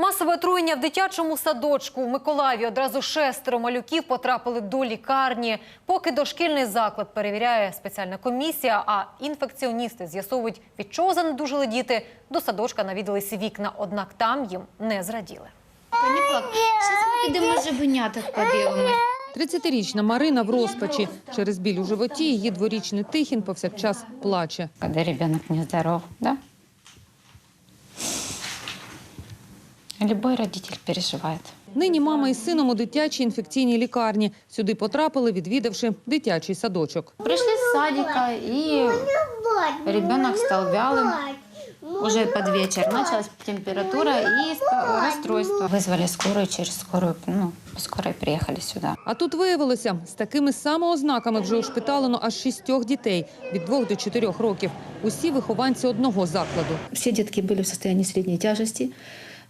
Масове отруєння в дитячому садочку в Миколаєві одразу шестеро малюків потрапили до лікарні. Поки дошкільний заклад перевіряє спеціальна комісія, а інфекціоністи з'ясовують, від чого занедужили діти. До садочка навідалися вікна, однак там їм не зраділи. Та не плак. Зараз ми підемо жабеняток подивимось. 30-річна Марина в розпачі. Через біль у животі її дворічний Тихін повсякчас плаче. когда ребенок нездоров, да? Любой родитель переживает. Нині мама із сином у дитячій інфекційній лікарні. Сюди потрапили, відвідавши дитячий садочок. Пришли с садика, и ребенок стал вялым. Уже под вечер началась температура и ста- расстройство. Вызвали скорую, через скорую, ну, скорой приехали сюда. А тут виявилося, з такими самоознаками вже ушпиталено аж шістьох дітей від двох до чотирьох років. Усі вихованці одного закладу. Все детки были в состоянии средней тяжести.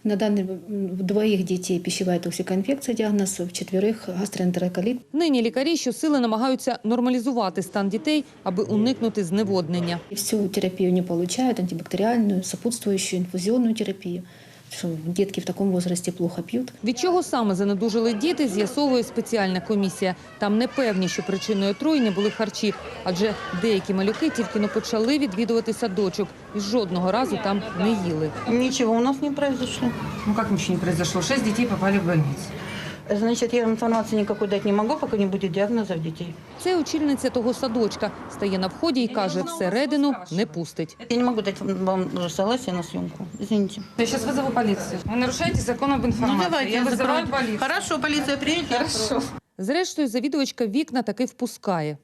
На данный м, в двоих детей пищевая токсикоинфекция диагноз, в четверых гастроэнтероколит. Нині лікарі щосили намагаються нормалізувати стан дітей, аби уникнути зневоднення. И всю терапию не получают, антибактериальную, сопутствующую инфузионную терапию. Что детки в такому возрасті плохо п'ють. Від чого саме занедужили діти, з'ясовує спеціальна комісія. Там не певні, що причиною отруєння були харчі, адже деякі малюки тільки но почали відвідувати садочок і жодного разу там не їли. Нічого у нас не произошло. Ну як нічого не произошло? Шесть дітей попали в больницу. Значит, я информации никакой дать не могу, пока не будет диагнозов детей. Це очільниця того садочка. Стає на вході і каже, всередину не пустить. Я не могу дать вам уже согласие на съемку. Извините. Я сейчас вызову полицию. Вы нарушаете закон об информации. я вызываю полицию. Хорошо, полиция приедет. Хорошо. Зрештою, завідувачка вікна таки впускає.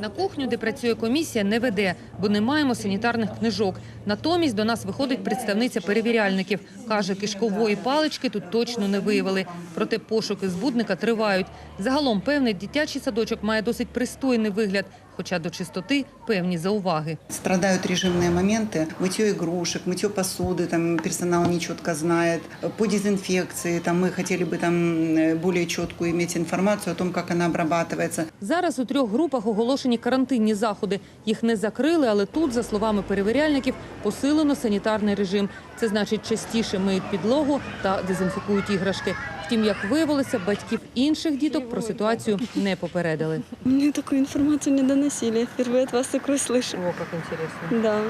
На кухню, де працює комісія, не веде, бо не маємо санітарних книжок. Натомість до нас виходить представниця перевіряльників. Каже, кишкової палички тут точно не виявили. Проте пошуки збудника тривають. Загалом, певний дитячий садочок має досить пристойний вигляд, хоча до чистоти певні зауваги. Страдают режимные моменты, мытье игрушек, мытье посуды, там персонал нечетко знает. По дезинфекции там мы хотели бы там э, более четкую иметь информацию о том, как она обрабатывается. Зараз у трьох групах оголошені карантинні заходи. Їх не закрили, але тут, за словами перевіряльників, посилено санітарний режим. Це значить, частіше миють підлогу та дезінфікують іграшки. Втім, як виявилося, батьків інших діток про ситуацію не попередили. Мне такую информацию не доносили. Я впервые от вас такое слышу. О, как интересно. Да.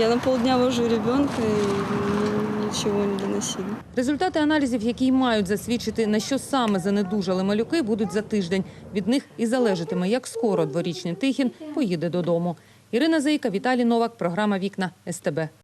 Я на полдня вожу ребенка мне ничего не доносили. Результати аналізів, які мають засвідчити, на що саме занедужали малюки, будуть за тиждень. Від них і залежатиме, як скоро дворічний Тихін поїде додому. Ірина Заїка, Віталій Новак, програма Вікна СТБ.